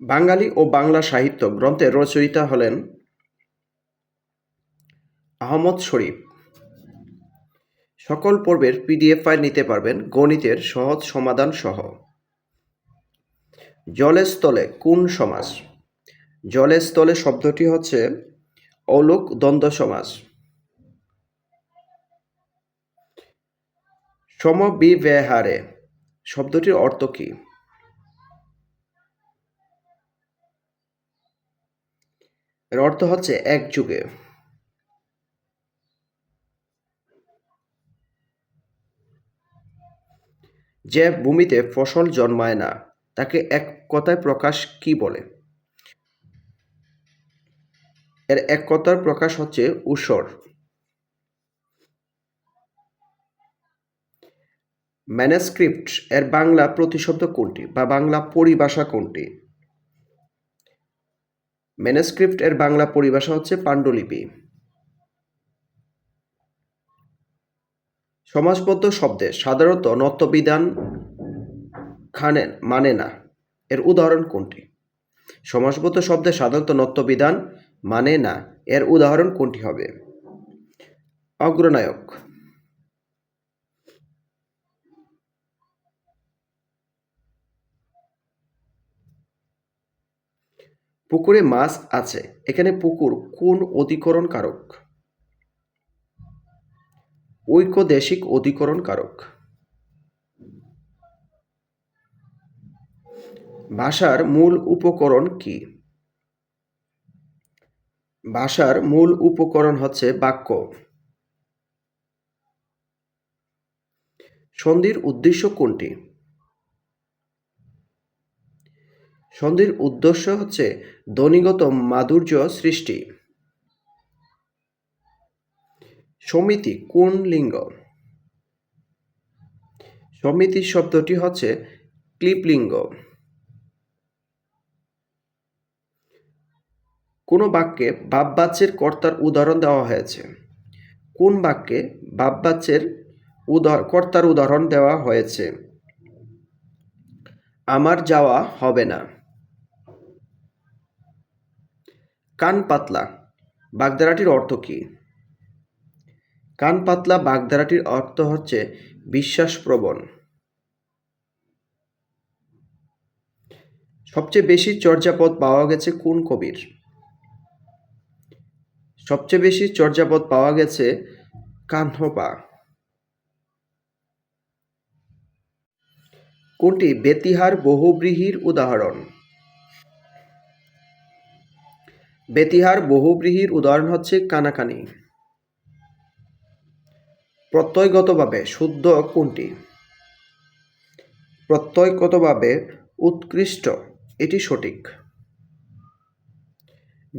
বাঙালি ও বাংলা সাহিত্য গ্রন্থের রচয়িতা হলেন আহমদ শরীফ। সকল পর্বের পিডিএফ ফাইল নিতে পারবেন গণিতের সহজ সমাধান সহ। জলের স্থলে কোন সমাস জলের স্থলে শব্দটি হচ্ছে অলোক দ্বন্দ্ব সমাস সমবিব্যহারে শব্দটির অর্থ কী? এর অর্থ হচ্ছে এক যুগে। যে ভূমিতে ফসল জন্মায় না, তাকে এক কথায় প্রকাশ কি বলে? এর এক কথার প্রকাশ হচ্ছে উসর ম্যানেস্ক্রিপ্ট এর বাংলা প্রতিশব্দ কোনটি বা বাংলা পরিভাষা কোনটি? ম্যানেস্ক্রিপ্ট এর বাংলা পরিভাষা হচ্ছে পাণ্ডুলিপি। সমাজবদ্ধ শব্দে সাধারণত নত্যবিধান খানে মানে না। এর উদাহরণ কোনটি? সমাজবদ্ধ শব্দে সাধারণত নত্যবিধান মানে না। এর উদাহরণ কোনটি হবে? অগ্রনায়ক। পুকুরে মাছ আছে। এখানে পুকুর কোন অধিকরণ কারক ঐক্যদেশিক অধিকরণ কারক ভাষার মূল উপকরণ কি? ভাষার মূল উপকরণ হচ্ছে বাক্য। সন্ধির উদ্দেশ্য কোনটি? সন্ধির উদ্দেশ্য হচ্ছে ধ্বনিগত মাধুর্য সৃষ্টি। সমিতি কোন লিঙ্গ? সমিতি শব্দটি হচ্ছে ক্লিপলিঙ্গ। কোন বাক্যে বাপবাচ্যের কর্তার উদাহরণ দেওয়া হয়েছে? কোন বাক্যে বাপবাচ্যের কর্তার উদাহরণ দেওয়া হয়েছে? আমার যাওয়া হবে না। কান পাতলা বাগধারাটির অর্থ কী? কান পাতলা বাগধারাটির অর্থ হচ্ছে বিশ্বাসপ্রবণ। সবচেয়ে বেশি চর্যাপদ পাওয়া গেছে কোন কবির? সবচেয়ে বেশি চর্যাপদ পাওয়া গেছে কাহ্নপা কোনটি বেতিহার বহুব্রীহির উদাহরণ? বেতিহার বহুব্রীহির উদাহরণ হচ্ছে কানাকানি। প্রত্যয়গতভাবে শুদ্ধ কোনটি? প্রত্যয়গতভাবে উৎকৃষ্ট, এটি সঠিক।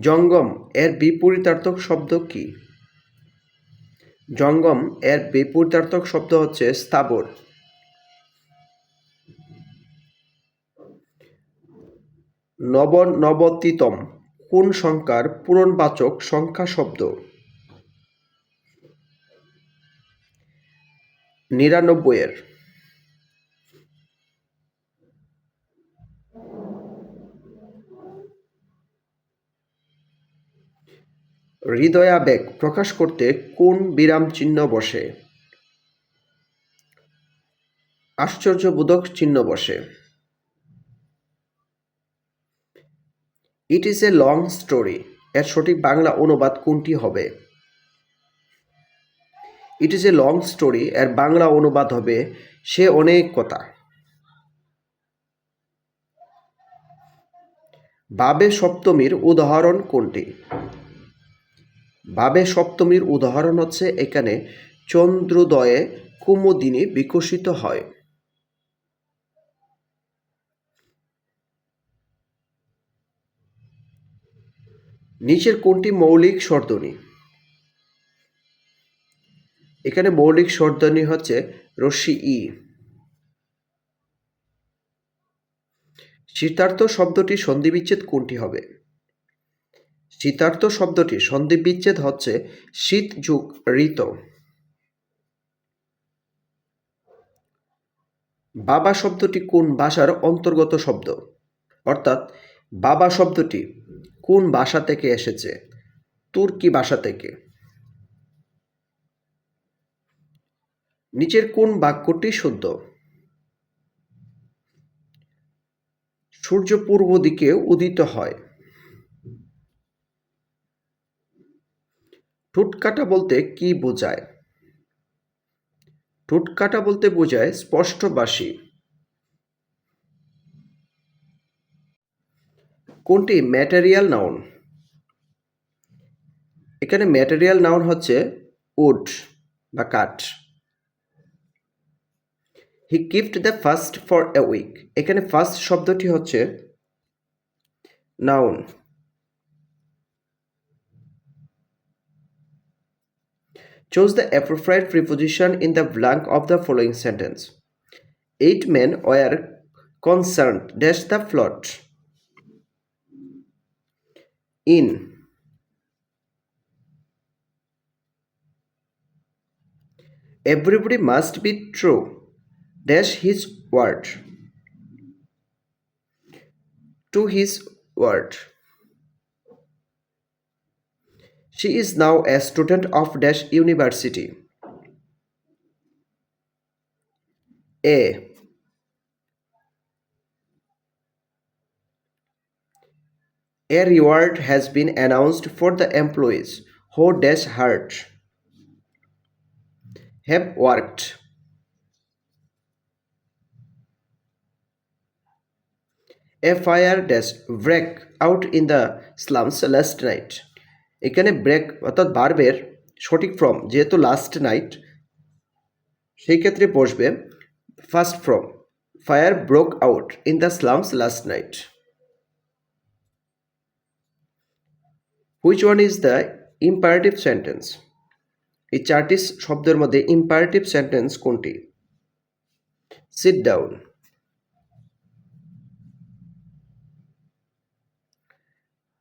জঙ্গম, এর বিপরীতার্থক শব্দ কি? জঙ্গম, এর বিপরীতার্থক শব্দ হচ্ছে স্থাবর। নবনবতিতম কোন সংখ্যার পূরণবাচক সংখ্যা শব্দ? নিরানব্বই নিরানব্বইয়ের হৃদয়াবেগ প্রকাশ করতে কোন বিরাম চিহ্ন বসে? আশ্চর্যবোধক চিহ্ন বসে। It is a long story এর সঠিক বাংলা অনুবাদ কোনটি হবে? It is a long story এর বাংলা অনুবাদ হবে সে অনেক কথা। বাবে সপ্তমীর উদাহরণ কোনটি? বাবে সপ্তমীর উদাহরণ হচ্ছে এখানে চন্দ্রোদয়ে কুমুদিনী বিকশিত হয়। নিচের কোনটি মৌলিক স্বরধ্বনি এখানে মৌলিক স্বরধ্বনি হচ্ছে রশ্মি ই। শীতার্থ শব্দটি সন্ধিবিচ্ছেদ কোনটি হবে? শীতার্থ শব্দটি সন্ধিবিচ্ছেদ হচ্ছে শীত যুগ ঋত। বাবা শব্দটি কোন ভাষার অন্তর্গত শব্দ? অর্থাৎ বাবা শব্দটি কোন ভাষা থেকে এসেছে? তুর্কি ভাষা থেকে। নিচের কোন বাক্যটি শুদ্ধ? সূর্য পূর্ব দিকে উদিত হয়। ঠুটকাটা বলতে কি বোঝায়? ঠুটকাটা বলতে বোঝায় স্পষ্টবাসী। কোনটি ম্যাটেরিয়াল নাউন এখানে ম্যাটেরিয়াল নাউন হচ্ছে উড বা কাঠ। He kept the first for a week এখানে ফার্স্ট শব্দটি হচ্ছে noun choose the appropriate preposition in the blank of the following sentence eight men were concern dash the flood In everybody must be true dash his word to his word. She is now a student of Dash University. A. A reward has been announced for the employees who Dash hard have worked. A fire dash break out in the slums last night. এখানে break অর্থাৎ বার্বের সঠিক form যেহেতু last night সেই ক্ষেত্রে বসবে first form fire broke out in the slums last night which one is the imperative sentence এই চারটি শব্দের মধ্যে ইম্পারেটিভ সেন্টেন্স কোনটি? Sit down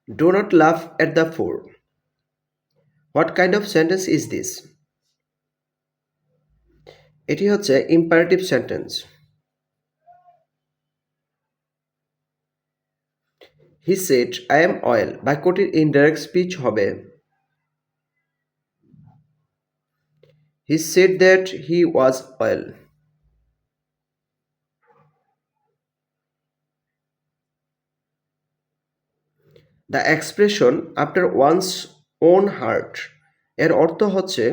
do not laugh at the poor what kind of sentence is this এটি হচ্ছে imperative sentence he said I am well বাক্যটির indirect speech হবে। He said that he was well the expression after one's own heart এর অর্থ হচ্ছে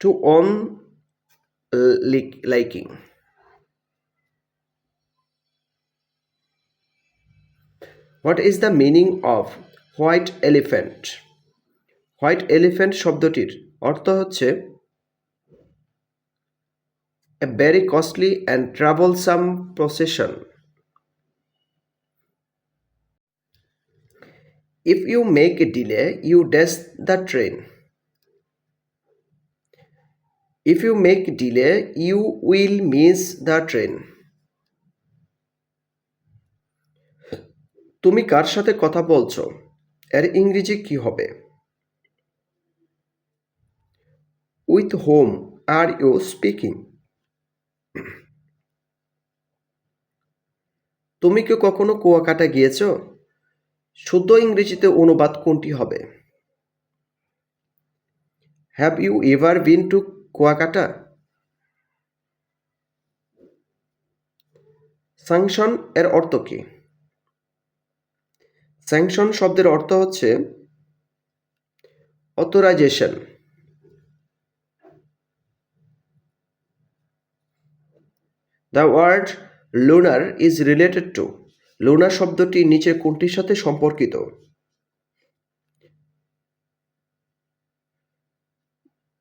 to on liking what is the meaning of white elephant white elephant শব্দটির অর্থ হচ্ছে a very costly and troublesome possession If you make a delay, you dash the train. If you make delay, you will miss the train. তুমি কার সাথে কথা বলছো? এর ইংরেজি কি হবে? With whom are you speaking তুমি কি কখনো কুয়াকাটা গিয়েছ? শুদ্ধ ইংরেজিতে অনুবাদ কোনটি হবে? Have you ever been to Kuakata? Sanction এর অর্থ কি? স্যাংশন শব্দের অর্থ হচ্ছে authorisation the word lunar is related to lunar শব্দটি নিচে কোনটির সাথে সম্পর্কিত?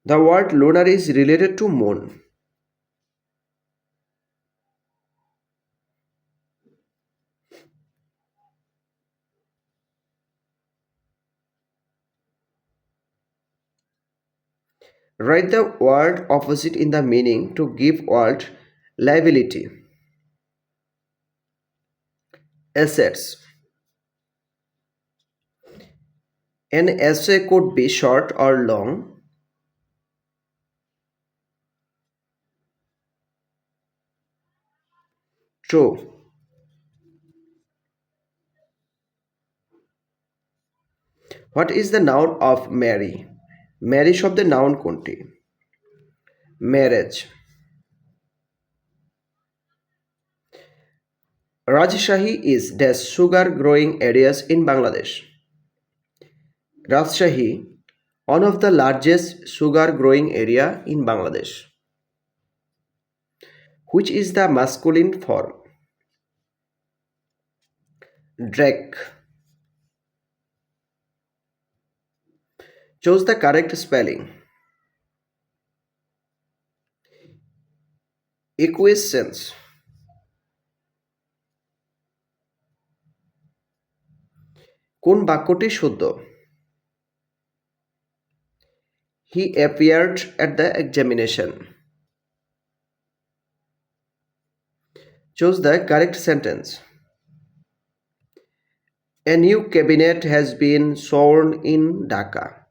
The word lunar is related to moon Write the word opposite in the meaning to give word liability. Assets. An essay could be short or long. True. What is the noun of Mary? Mary শব্দের noun কোনটি marriage Rajshahi is dash sugar growing areas in Bangladesh Rajshahi one of the largest sugar growing area in Bangladesh. Which is the masculine form? Drake. Choose the correct spelling. Equescence. কোন বাক্যটি শুদ্ধ He appeared at the examination. Choose the correct sentence. A new cabinet has been sworn in Dhaka.